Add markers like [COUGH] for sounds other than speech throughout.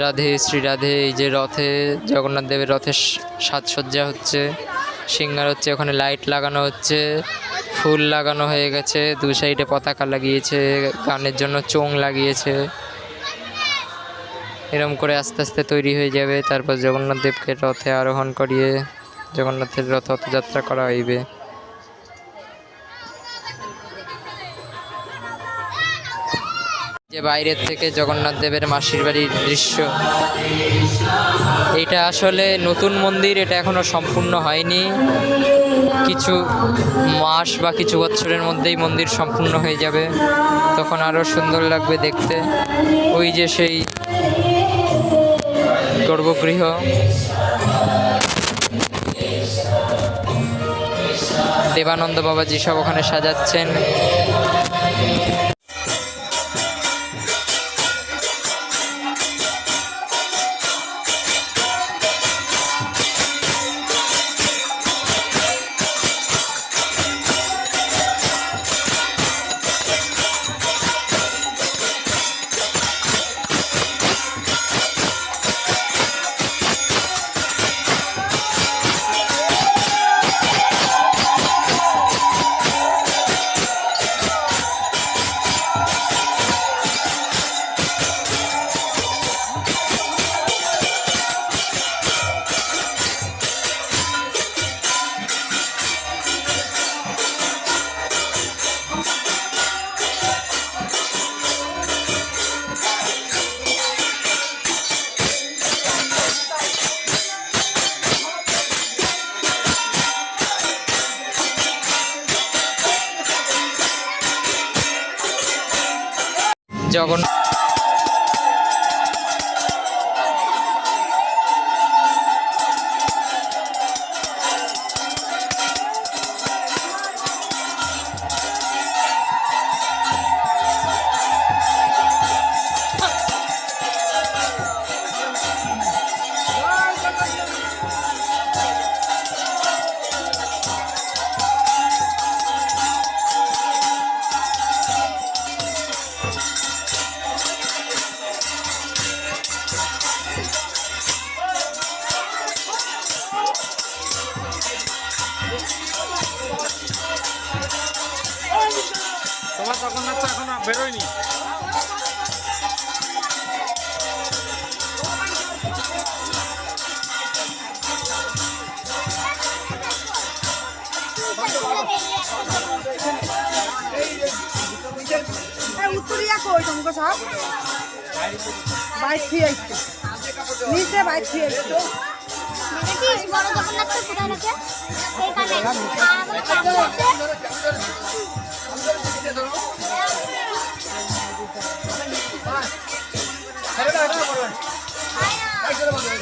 রাধে শ্রী রাধে, এই যে রথে, জগন্নাথ দেবের রথের সাজসজ্জা হচ্ছে, সিঙ্গার হচ্ছে, ওখানে লাইট লাগানো হচ্ছে, ফুল লাগানো হয়ে গেছে, দু সাইডে পতাকা লাগিয়েছে, গানের জন্য চোং লাগিয়েছে। এরম করে আস্তে আস্তে তৈরি হয়ে যাবে, তারপর জগন্নাথ দেবকে রথে আরোহণ করিয়ে, জগন্নাথের রথ যাত্রা করা হইবে। যে বাইরের থেকে জগন্নাথ দেবের মাসির বাড়ির দৃশ্য। এটা আসলে নতুন মন্দির, এটা এখনও সম্পূর্ণ হয়নি। কিছু মাস বা কিছু বছরের মধ্যেই মন্দির সম্পূর্ণ হয়ে যাবে। তখন আরও সুন্দর লাগবে দেখতে। ওই যে সেই গর্ভগৃহ। দেবানন্দ বাবাজি সব ওখানে সাজাচ্ছেন। জগন্নাথ জগন্নাথ এখনও বেরোয়নি। উত্তরিয়া কই তোমাকে সব। বাইক খেয়ে আসছে। নিচে বাইক খেয়ে আসছে। বড় জগন্নাথ কোথায়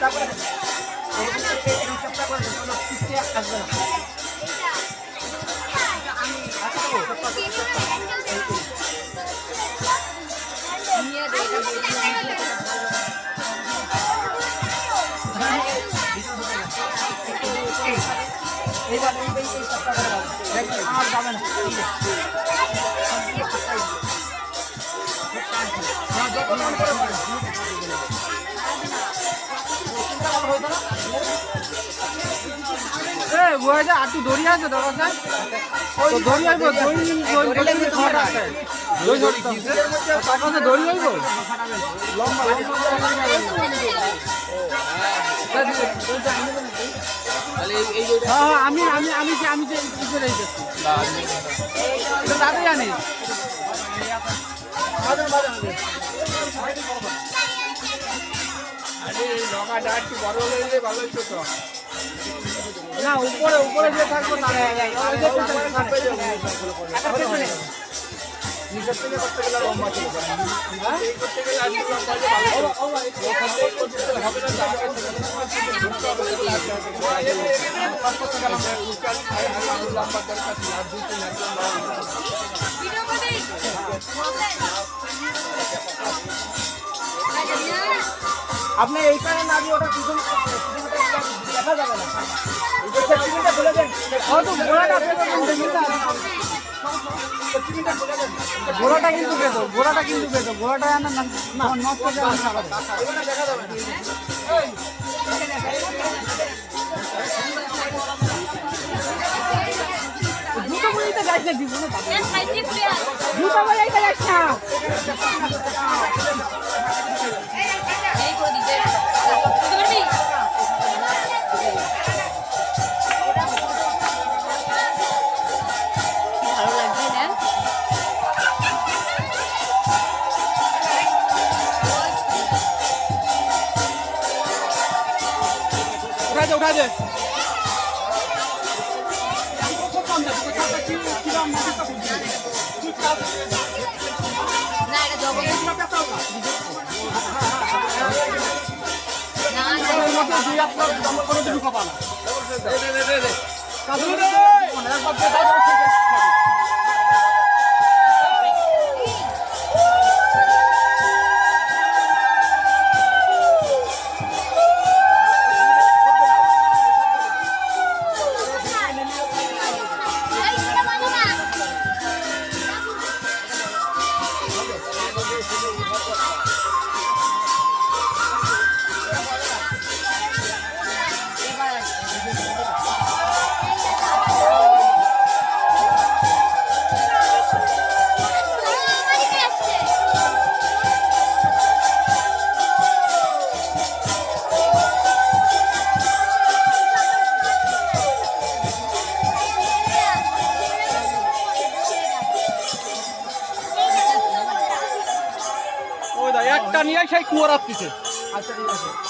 সেইখানে আর আমাদের কাকু আছে যখন বৃষ্টি হবে আমার সঙ্গে চলে যাবি দড়ি আছে ওই দড়ি আছে লম্বা হ্যাঁ হ্যাঁ, আমি আমি আমি যে আমি যে ইসে রইতেছি এটা দাদা জানিস না উপরে উপরে যে থাকব তাহলে ওই যে পেছনে থাকবে। একটা পেছনে। নিচের থেকে করতে গেলে লম্বা ছিল করতে গেলে না, হবে, লম্বা দরকার ছিল, আর দুই তিন আপনি এইখানে না দিয়ে ওটা পিছনে দেখা যাবে না ঘোড়াটা কিন্তু দেন ঘোড়াটা কিন্তু পেতো ঘোড়াটা না নষ্ট এখানে দেখা যাবে জুতো বইতে যাইছ না জীবনে জুতো বইতে যাইছ না। উঠা দে উঠা দে। দুই সেই আচ্ছা ঠিক আছে।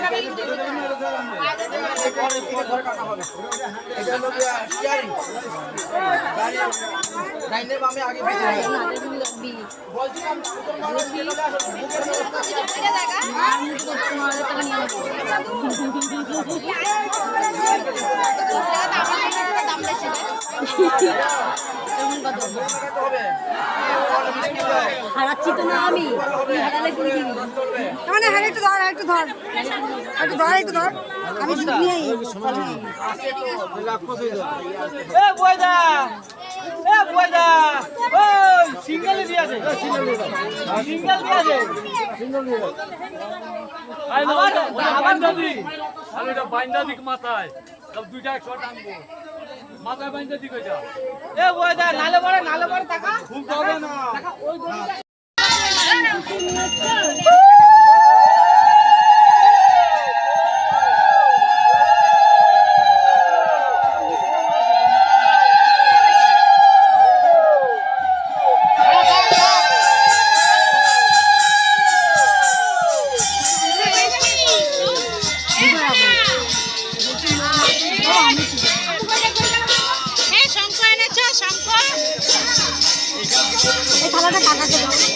না কে? কেউ টানবি না। হারাচ্ছি তো না আমি। হারালে করে দিবি মানে হ্যাঁ একটু ধর একটু ধর। একটু ধর একটু ধর। আমি দুধ এ বয়দা এ বয়দা ওই সিঙ্গেল দিয়ে আছে। সিঙ্গেল দিয়ে আছে। সিঙ্গেল দিয়ে আবার এটা বাইন্দা দিক মাথায়। সব দুইটা একশো টানবো মাথায় বাইন্দা দিক ওইটা এ দা নালে পড়ে নালে পড়ে টাকা খুব না এই থালাটা কাকাকে দাও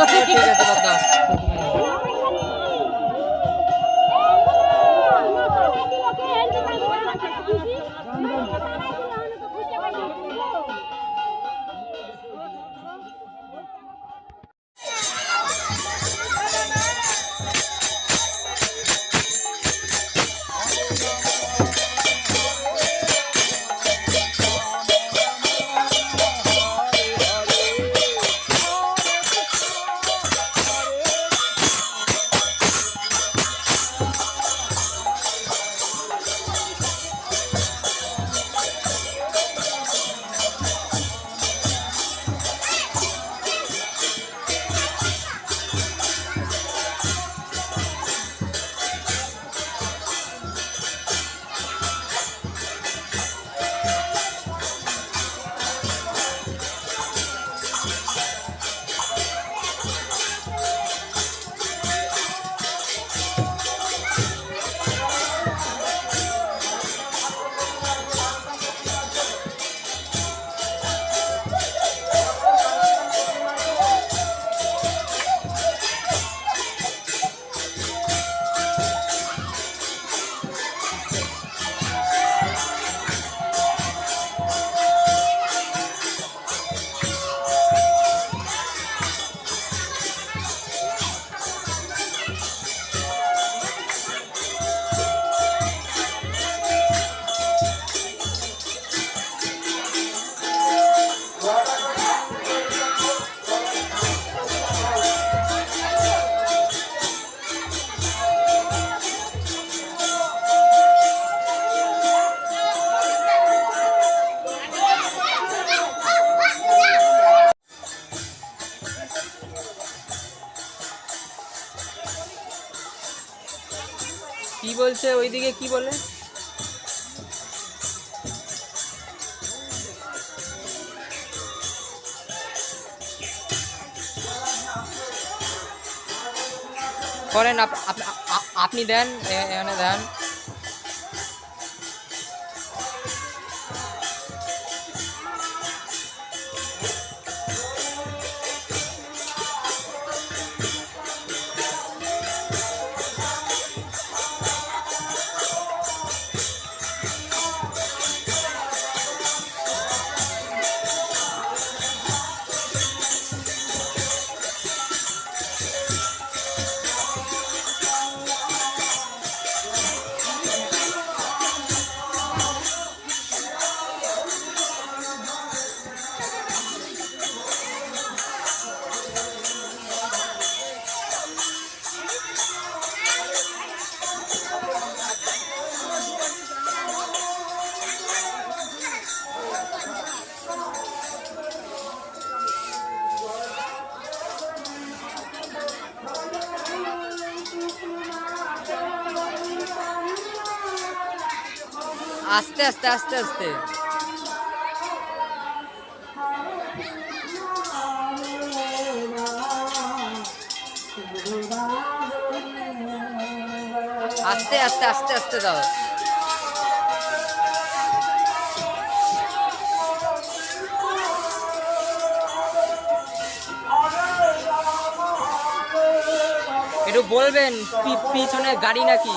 [LAUGHS] ঠিক আছে কি বলছে ওইদিকে কি বলে? করেন আপ- আপ- আপনি দেন এখানে দেন। আস্তে আস্তে আস্তে। আস্তে আস্তে আস্তে আস্তে দাও। একটু বলবেন পিছনে গাড়ি নাকি?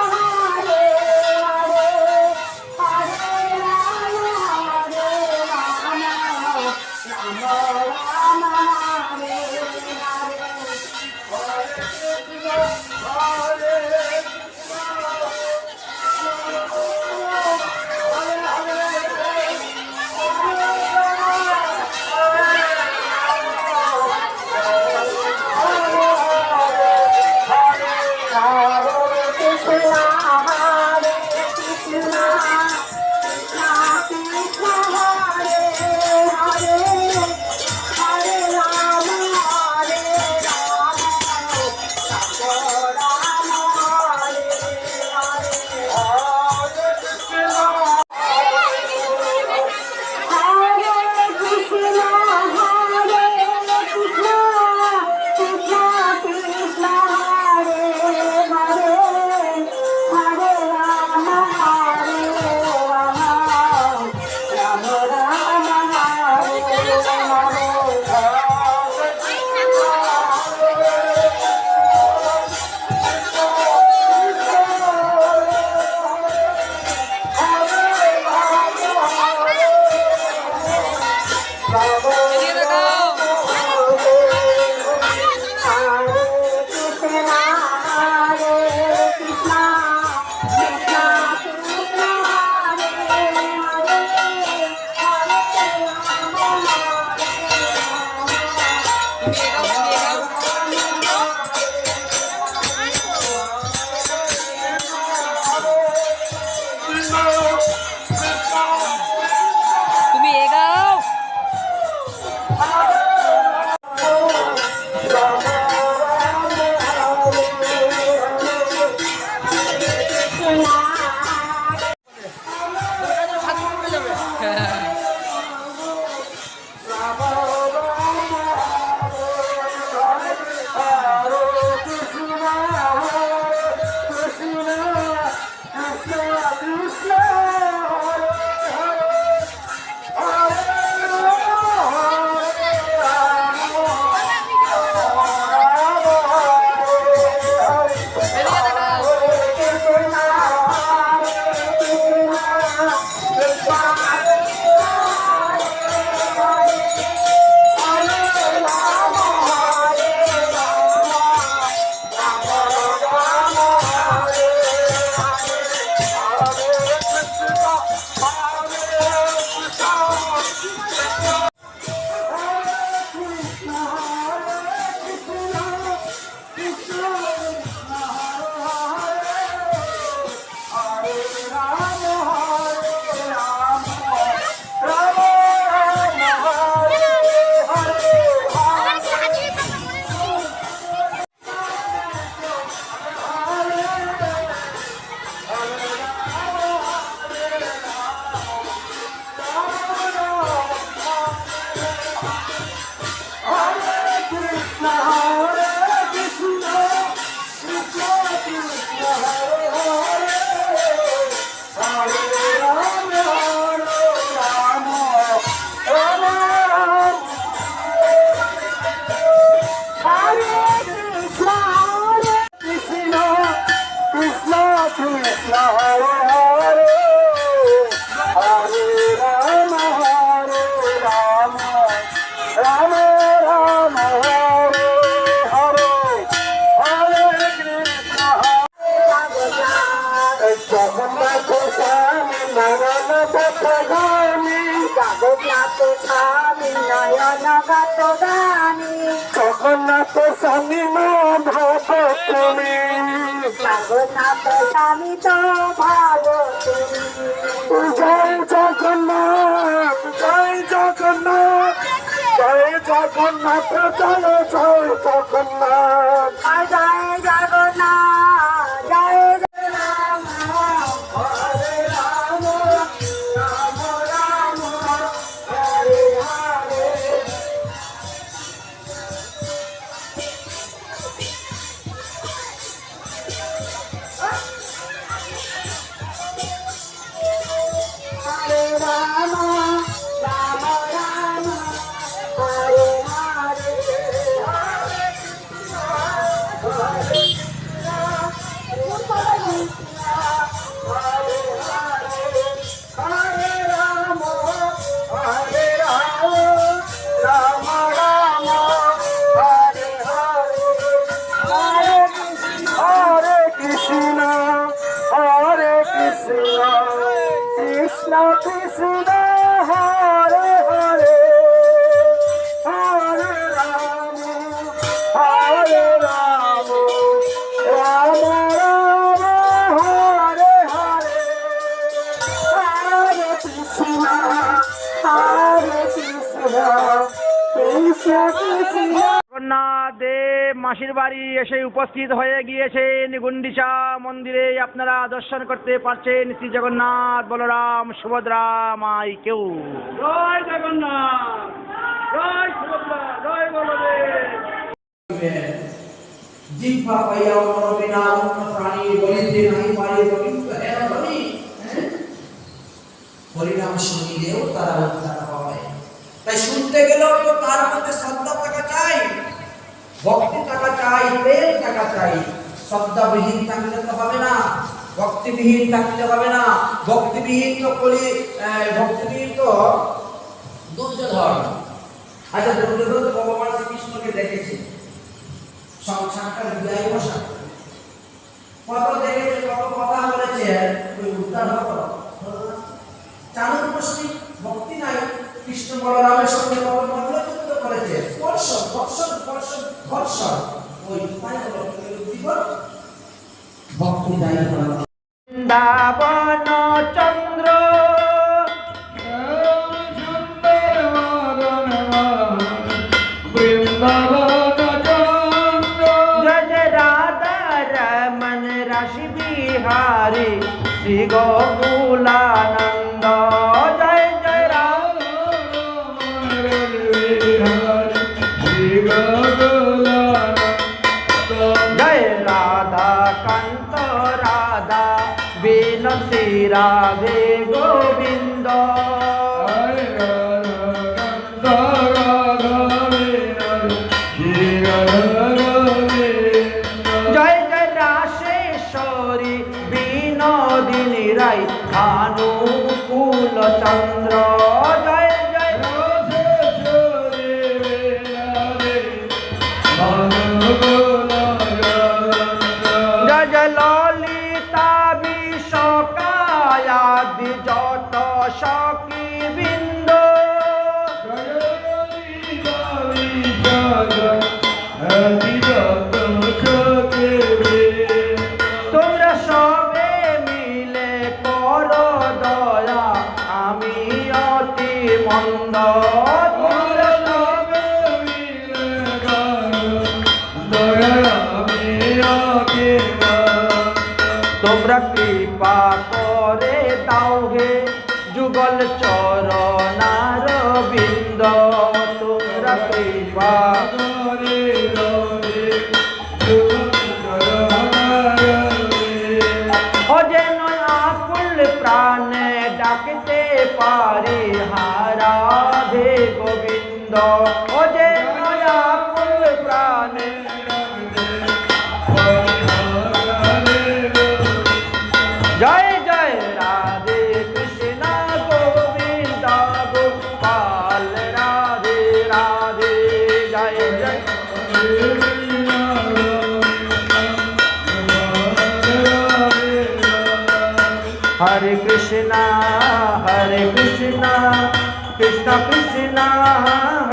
জগন্নাথ স্বামী নয়ন গাত গানি জগন্নাথ স্বামী ভব তুমি জগন্নাথ স্বামী তো ভালো তুমি জয় জগন্নাথ জয় জগন্নাথ জয় জগন্নাথ। জয় জয় জগন্নাথ জয় জগন্নাথ। মাসির বাড়ি এসে উপস্থিত হয়ে গিয়েছেন গুন্ডিচা মন্দিরে। আপনারা দর্শন করতে পারছেন শ্রী জগন্নাথ বলরাম সুভদ্রা মাই কেউ। জয় জগন্নাথ জয় সুভদ্রা জয় বলদেব। জিহ্বা পাইয়া অনরবে না অন্য প্রাণী বলিতে নাই পারে বলিত হেন বলি হ্যাঁ? হরিনাম শুনিলেও তারা উদ্ধার হয়। তাই শুনতে গেলেও তো তার মধ্যে শ্রদ্ধা ভক্তি থাকা চাই, প্রেম থাকা চাই। শ্রদ্ধাবিহীন থাকলে তো হবে না, ভক্তিবিহীন থাকলে হবে না। ভক্তিবিহীন তো কলি ভক্তিবিহীন তো দুর্যোধন। আচ্ছা দুর্যোধন ভগবান শ্রীকৃষ্ণকে দেখেছে। সংসারটা বিদায় বসা। কত দেখেছে, কত কথা বলেছে। ওই উদ্ধার ভক্তি নাই। কৃষ্ণ বলরামের সঙ্গে কত ধর্ষণ ধর্ষণ ওই উপায় জীবন ভক্তি নাই হলো বৃন্দাবন চন্দ্র, জয় জয় রাধা, রমন, রাশি বিহারি, শ্রী গোকুলানন্দ রাধে গোবিন্দ। জয় জয় রাশেশ্বরী বিনোদিনী রাই ভানুকুল চন্দ্র যুগল চরণার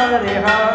हरे हरे